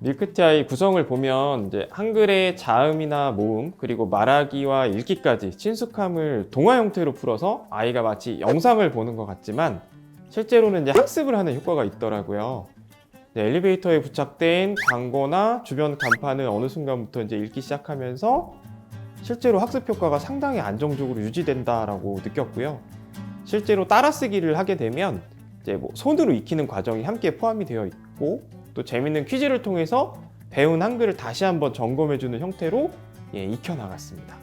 밀크티아이 구성을 보면 이제 한글의 자음이나 모음 그리고 말하기와 읽기까지 친숙함을 동화 형태로 풀어서 아이가 마치 영상을 보는 것 같지만 실제로는 이제 학습을 하는 효과가 있더라고요. 네, 엘리베이터에 부착된 광고나 주변 간판을 어느 순간부터 이제 읽기 시작하면서 실제로 학습 효과가 상당히 안정적으로 유지된다라고 느꼈고요. 실제로 따라쓰기를 하게 되면 이제 뭐 손으로 익히는 과정이 함께 포함이 되어 있고 또 재밌는 퀴즈를 통해서 배운 한글을 다시 한번 점검해주는 형태로 예, 익혀 나갔습니다.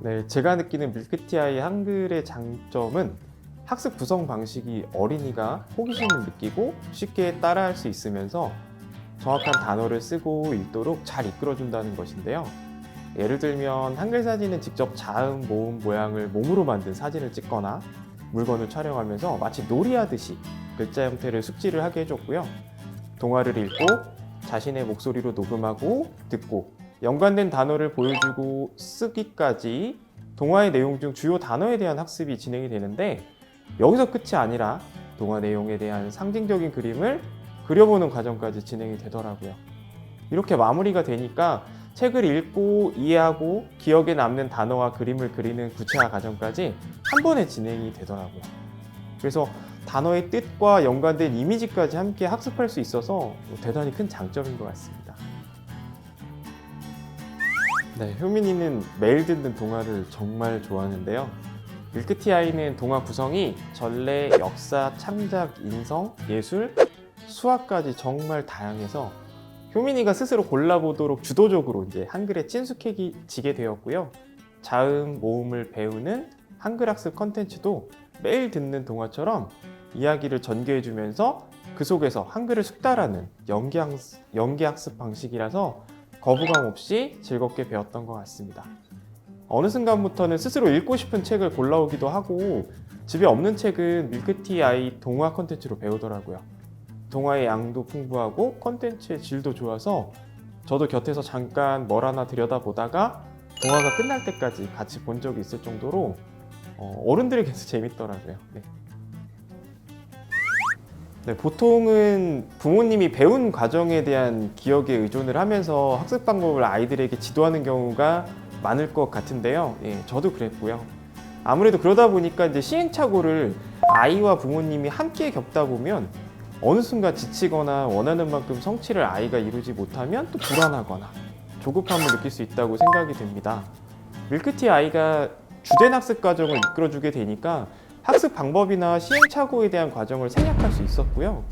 네, 제가 느끼는 밀크티아의 한글의 장점은 학습 구성 방식이 어린이가 호기심을 느끼고 쉽게 따라할 수 있으면서 정확한 단어를 쓰고 읽도록 잘 이끌어준다는 것인데요. 예를 들면 한글 사진은 직접 자음, 모음, 모양을 몸으로 만든 사진을 찍거나 물건을 촬영하면서 마치 놀이하듯이 글자 형태를 숙지를 하게 해줬고요. 동화를 읽고 자신의 목소리로 녹음하고 듣고 연관된 단어를 보여주고 쓰기까지 동화의 내용 중 주요 단어에 대한 학습이 진행이 되는데 여기서 끝이 아니라 동화 내용에 대한 상징적인 그림을 그려보는 과정까지 진행이 되더라고요. 이렇게 마무리가 되니까 책을 읽고 이해하고 기억에 남는 단어와 그림을 그리는 구체화 과정까지 한 번에 진행이 되더라고요. 그래서 단어의 뜻과 연관된 이미지까지 함께 학습할 수 있어서 대단히 큰 장점인 것 같습니다. 네, 효민이는 매일 듣는 동화를 정말 좋아하는데요. 밀크티아이는 동화 구성이 전래, 역사, 창작, 인성, 예술, 수학까지 정말 다양해서 효민이가 스스로 골라보도록 주도적으로 이제 한글에 친숙해지게 되었고요. 자음, 모음을 배우는 한글 학습 컨텐츠도 매일 듣는 동화처럼 이야기를 전개해주면서 그 속에서 한글을 숙달하는 연기, 학, 연기 학습 방식이라서 거부감 없이 즐겁게 배웠던 것 같습니다. 어느 순간부터는 스스로 읽고 싶은 책을 골라오기도 하고 집에 없는 책은 밀크티 아이 동화 컨텐츠로 배우더라고요. 동화의 양도 풍부하고 컨텐츠의 질도 좋아서 저도 곁에서 잠깐 뭘 하나 들여다보다가 동화가 끝날 때까지 같이 본 적이 있을 정도로 어, 어른들에게도 재밌더라고요. 네. 네, 보통은 부모님이 배운 과정에 대한 기억에 의존을 하면서 학습 방법을 아이들에게 지도하는 경우가 많을 것 같은데요. 예, 저도 그랬고요. 아무래도 그러다 보니까 이제 시행착오를 아이와 부모님이 함께 겪다 보면 어느 순간 지치거나 원하는 만큼 성취를 아이가 이루지 못하면 또 불안하거나 조급함을 느낄 수 있다고 생각이 됩니다. 밀크티 아이가 주된 학습 과정을 이끌어주게 되니까 학습 방법이나 시행착오에 대한 과정을 생략할 수 있었고요.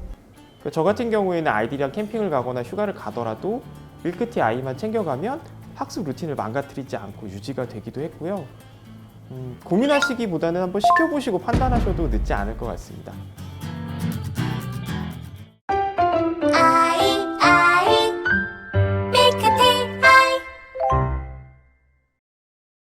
그저 같은 경우에는 아이들이랑 캠핑을 가거나 휴가를 가더라도 밀크티 아이만 챙겨가면 학습 루틴을 망가뜨리지 않고 유지가 되기도 했고요. 음, 고민하시기보다는 한번 시켜보시고 판단하셔도 늦지 않을 것 같습니다.